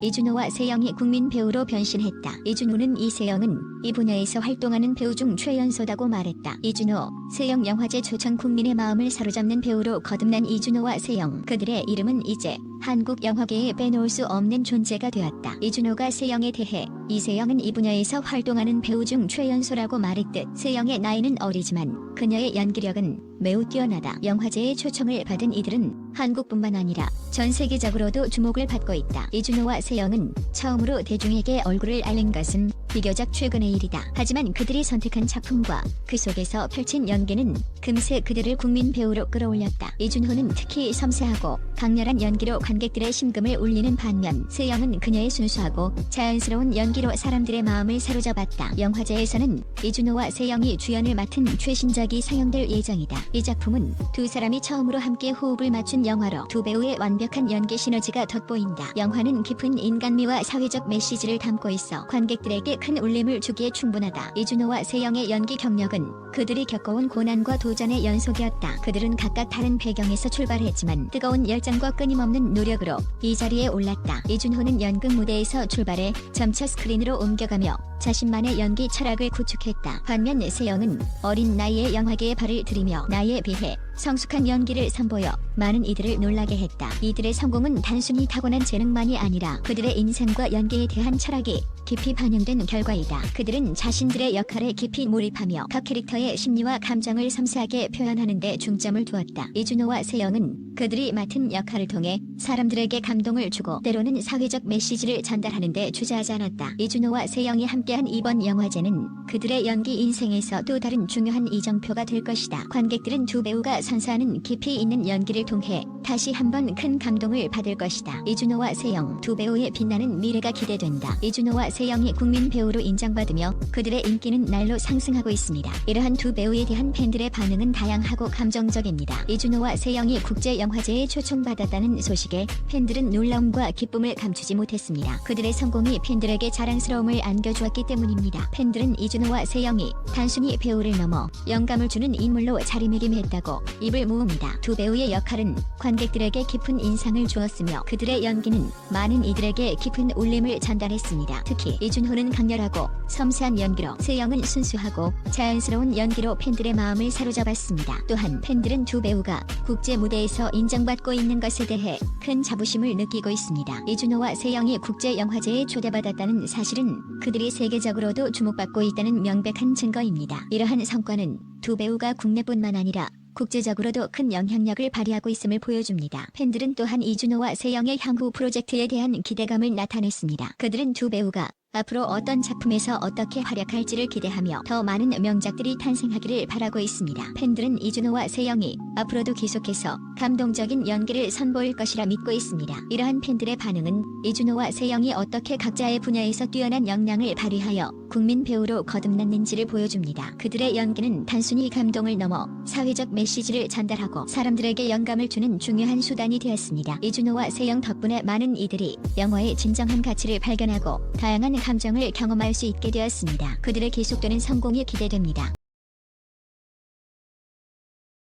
이준호와 세영이 국민 배우로 변신했다. 이준호는 이세영은 이 분야에서 활동하는 배우 중 최연소다고 말했다. 이준호, 세영 영화제 초청 국민의 마음을 사로잡는 배우로 거듭난 이준호와 세영. 그들의 이름은 이제 한국 영화계에 빼놓을 수 없는 존재가 되었다. 이준호가 세영에 대해 이세영은 이 분야에서 활동하는 배우 중 최연소라고 말했듯 세영의 나이는 어리지만 그녀의 연기력은 매우 뛰어나다. 영화제에 초청을 받은 이들은 한국뿐만 아니라 전 세계적으로도 주목을 받고 있다. 이준호와 세영은 처음으로 대중에게 얼굴을 알린 것은 비교적 최근의 일이다. 하지만 그들이 선택한 작품과 그 속에서 펼친 연기는 금세 그들을 국민 배우로 끌어올렸다. 이준호는 특히 섬세하고 강렬한 연기로 관객들의 심금을 울리는 반면 세영은 그녀의 순수하고 자연스러운 연기로 사람들의 마음을 사로잡았다. 영화제에서는 이준호와 세영이 주연을 맡은 최신작이 상영될 예정이다. 이 작품은 두 사람이 처음으로 함께 호흡을 맞춘 영화로 두 배우의 완벽한 연기 시너지가 돋보인다. 영화는 깊은 인간미와 사회적 메시지를 담고 있어 관객들에게 큰 울림을 주기에 충분하다. 이준호와 세영의 연기 경력은 그들이 겪어온 고난과 도전의 연속이었다. 그들은 각각 다른 배경에서 출발했지만 뜨거운 열정과 끊임없는 노력으로 이 자리에 올랐다. 이준호는 연극 무대에서 출발해 점차 스크린으로 옮겨가며 자신만의 연기 철학을 구축했다. 반면 세영은 어린 나이에 영화계에 발을 들이며 나이에 비해 성숙한 연기를 선보여 많은 이들을 놀라게 했다. 이들의 성공은 단순히 타고난 재능만이 아니라 그들의 인생과 연기에 대한 철학이 깊이 반영된 결과이다. 그들은 자신들의 역할에 깊이 몰입하며 각 캐릭터 의 심리와 감정을 섬세하게 표현하는 데 중점을 두었다. 이준호와 세영은 그들이 맡은 역할을 통해 사람들에게 감동을 주고 때로는 사회적 메시지를 전달하는 데 주저하지 않았다. 이준호와 세영이 함께한 이번 영화제는 그들의 연기 인생에서 또 다른 중요한 이정표가 될 것이다. 관객들은 두 배우가 선사하는 깊이 있는 연기를 통해 다시 한번 큰 감동을 받을 것이다. 이준호와 세영 두 배우의 빛나는 미래가 기대된다. 이준호와 세영이 국민 배우로 인정받으며 그들의 인기는 날로 상승하고 있습니다. 이러 한 두 배우에 대한 팬들의 반응은 다양하고 감정적입니다. 이준호와 세영이 국제 영화제에 초청받았다는 소식에 팬들은 놀라움과 기쁨을 감추지 못했습니다. 그들의 성공이 팬들에게 자랑스러움을 안겨주었기 때문입니다. 팬들은 이준호와 세영이 단순히 배우를 넘어 영감을 주는 인물로 자리매김했다고 입을 모읍니다. 두 배우의 역할은 관객들에게 깊은 인상을 주었으며 그들의 연기는 많은 이들에게 깊은 울림을 전달했습니다. 특히 이준호는 강렬하고 섬세한 연기로 세영은 순수하고 자연스러운 연기로 팬들의 마음을 사로잡았습니다. 또한 팬들은 두 배우가 국제 무대에서 인정받고 있는 것에 대해 큰 자부심을 느끼고 있습니다. 이준호와 세영이 국제 영화제에 초대받았다는 사실은 그들이 세계적으로도 주목받고 있다는 명백한 증거입니다. 이러한 성과는 두 배우가 국내뿐만 아니라 국제적으로도 큰 영향력을 발휘하고 있음을 보여줍니다. 팬들은 또한 이준호와 세영의 향후 프로젝트에 대한 기대감을 나타냈습니다. 그들은 두 배우가 앞으로 어떤 작품에서 어떻게 활약할지를 기대하며 더 많은 명작들이 탄생하기를 바라고 있습니다. 팬들은 이준호와 세영이 앞으로도 계속해서 감동적인 연기를 선보일 것이라 믿고 있습니다. 이러한 팬들의 반응은 이준호와 세영이 어떻게 각자의 분야에서 뛰어난 역량을 발휘하여 국민 배우로 거듭났는지를 보여줍니다. 그들의 연기는 단순히 감동을 넘어 사회적 메시지를 전달하고 사람들에게 영감을 주는 중요한 수단이 되었습니다. 이준호와 세영 덕분에 많은 이들이 영화의 진정한 가치를 발견하고 다양한 감정을 경험할 수 있게 되었습니다. 그들의 계속되는 성공이 기대됩니다.